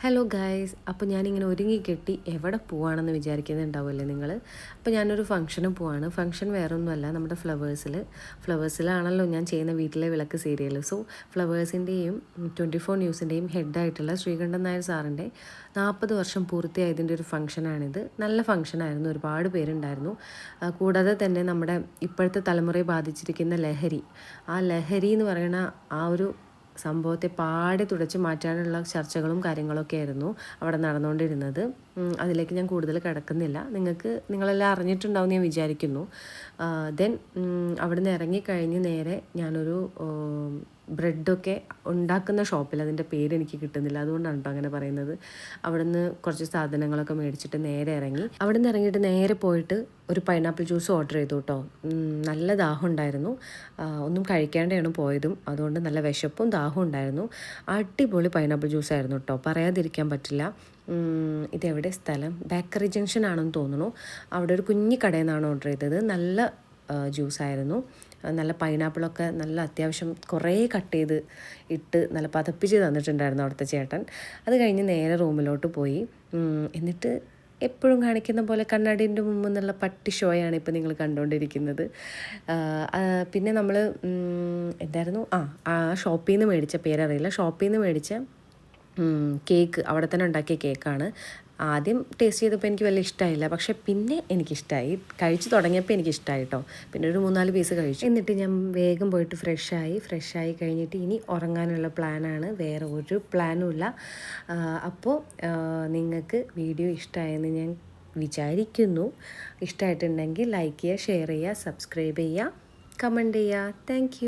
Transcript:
Hello guys അപ്പോൾ ഞാനിങ്ങനെ ഒരുങ്ങി കെട്ടി എവിടെ പോവാണെന്ന് വിചാരിക്കുന്നുണ്ടാവുമല്ലേ നിങ്ങൾ അപ്പോൾ ഞാനൊരു ഫംഗ്ഷന് പോവാണ്. ഫംഗ്ഷൻ വേറെ ഒന്നുമല്ല നമ്മുടെ ഫ്ലവേഴ്സിൽ ഫ്ലവേഴ്സിലാണല്ലോ ഞാൻ ചെയ്യുന്ന വീട്ടിലെ വിളക്ക് സീരിയൽ സോ ഫ്ലവേഴ്സിന്റെയും ട്വന്റി ഫോർ ന്യൂസിന്റെയും ഹെഡായിട്ടുള്ള ശ്രീകണ്ഠൻ നായർ സാറിന്റെ നാൽപ്പത് വർഷം പൂർത്തിയായതിന്റെ ഒരു ഫംഗ്ഷനാണിത് നല്ല ഫംഗ്ഷനായിരുന്നു ഒരുപാട് പേരുണ്ടായിരുന്നു. കൂടാതെ തന്നെ നമ്മുടെ ഇപ്പോഴത്തെ തലമുറയെ ബാധിച്ചിരിക്കുന്ന ലഹരി. ആ ലഹരി എന്ന് പറയുന്ന ആ ഒരു സംഭവത്തെ പാടെ തുടച്ചു മാറ്റാനുള്ള ചർച്ചകളും കാര്യങ്ങളൊക്കെ ആയിരുന്നു അവിടെ നടന്നുകൊണ്ടിരുന്നത്. അതിലേക്ക് ഞാൻ കൂടുതൽ കിടക്കുന്നില്ല. നിങ്ങൾക്ക് നിങ്ങളെല്ലാം അറിഞ്ഞിട്ടുണ്ടാവും ഞാൻ വിചാരിക്കുന്നു. ദെൻ അവിടെ നിന്ന് ഇറങ്ങിക്കഴിഞ്ഞ് നേരെ ഞാനൊരു ബ്രെഡൊക്കെ ഉണ്ടാക്കുന്ന ഷോപ്പിൽ അതിന്റെ പേര് എനിക്ക് കിട്ടുന്നില്ല. അതുകൊണ്ടാണ് കേട്ടോ അങ്ങനെ പറയുന്നത്. അവിടെ നിന്ന് കുറച്ച് സാധനങ്ങളൊക്കെ മേടിച്ചിട്ട് നേരെ ഇറങ്ങി. അവിടെ നിന്ന് ഇറങ്ങിയിട്ട് നേരെ പോയിട്ട് ഒരു പൈനാപ്പിൾ ജ്യൂസ് ഓർഡർ ചെയ്തു കേട്ടോ നല്ല ദാഹം ഉണ്ടായിരുന്നു. ഒന്നും കഴിക്കാണ്ടാണ് പോയതും. അതുകൊണ്ട് നല്ല വിശപ്പും ദാഹവും ഉണ്ടായിരുന്നു. അടിപൊളി പൈനാപ്പിൾ ജ്യൂസ് ആയിരുന്നു കേട്ടോ പറയാതിരിക്കാൻ പറ്റില്ല. ഇതെവിടെ? സ്ഥലം. ബേക്കറി ജംഗ്ഷൻ ആണെന്ന് തോന്നുന്നു. അവിടെ ഒരു കുഞ്ഞി കടയിൽ നിന്നാണ് ഓർഡർ ചെയ്തത്. നല്ല ജ്യൂസായിരുന്നു നല്ല പൈനാപ്പിളൊക്കെ നല്ല അത്യാവശ്യം കുറേ കട്ട് ചെയ്ത് ഇട്ട് നല്ല പതപ്പിച്ച് തന്നിട്ടുണ്ടായിരുന്നു അവിടുത്തെ ചേട്ടൻ. അത് കഴിഞ്ഞ് നേരെ റൂമിലോട്ട് പോയി. എന്നിട്ട് എപ്പോഴും കാണിക്കുന്ന പോലെ കണ്ണാടിന്റെ മുമ്പ് നിന്നുള്ള പട്ടി ഷോയാണ് ഇപ്പോൾ നിങ്ങൾ കണ്ടുകൊണ്ടിരിക്കുന്നത്. പിന്നെ നമ്മൾ എന്തായിരുന്നു? ആ ആ ഷോപ്പിൽ നിന്ന് മേടിച്ച പേരറിയില്ല. ഷോപ്പിൽ നിന്ന് മേടിച്ച കേക്ക് അവിടെ തന്നെ ഉണ്ടാക്കിയ കേക്കാണ്. ആദ്യം ടേസ്റ്റ് ചെയ്തപ്പോൾ എനിക്ക് വലിയ ഇഷ്ടമായില്ല പക്ഷേ പിന്നെ എനിക്കിഷ്ടമായി കഴിച്ചു തുടങ്ങിയപ്പോൾ എനിക്കിഷ്ടമായി കേട്ടോ പിന്നെ ഒരു മൂന്നാൽ പീസ് കഴിച്ചു. എന്നിട്ട് ഞാൻ വേഗം പോയിട്ട് ഫ്രഷായി ഫ്രഷായി കഴിഞ്ഞിട്ട് ഇനി ഉറങ്ങാനുള്ള പ്ലാനാണ് വേറെ ഒരു പ്ലാനും ഇല്ല. അപ്പോൾ നിങ്ങൾക്ക് വീഡിയോ ഇഷ്ടമായെന്ന് ഞാൻ വിചാരിക്കുന്നു. ഇഷ്ടമായിട്ടുണ്ടെങ്കിൽ ലൈക്ക് ചെയ്യുക ഷെയർ ചെയ്യുക സബ്സ്ക്രൈബ് ചെയ്യുക കമന്റ് ചെയ്യുക. താങ്ക്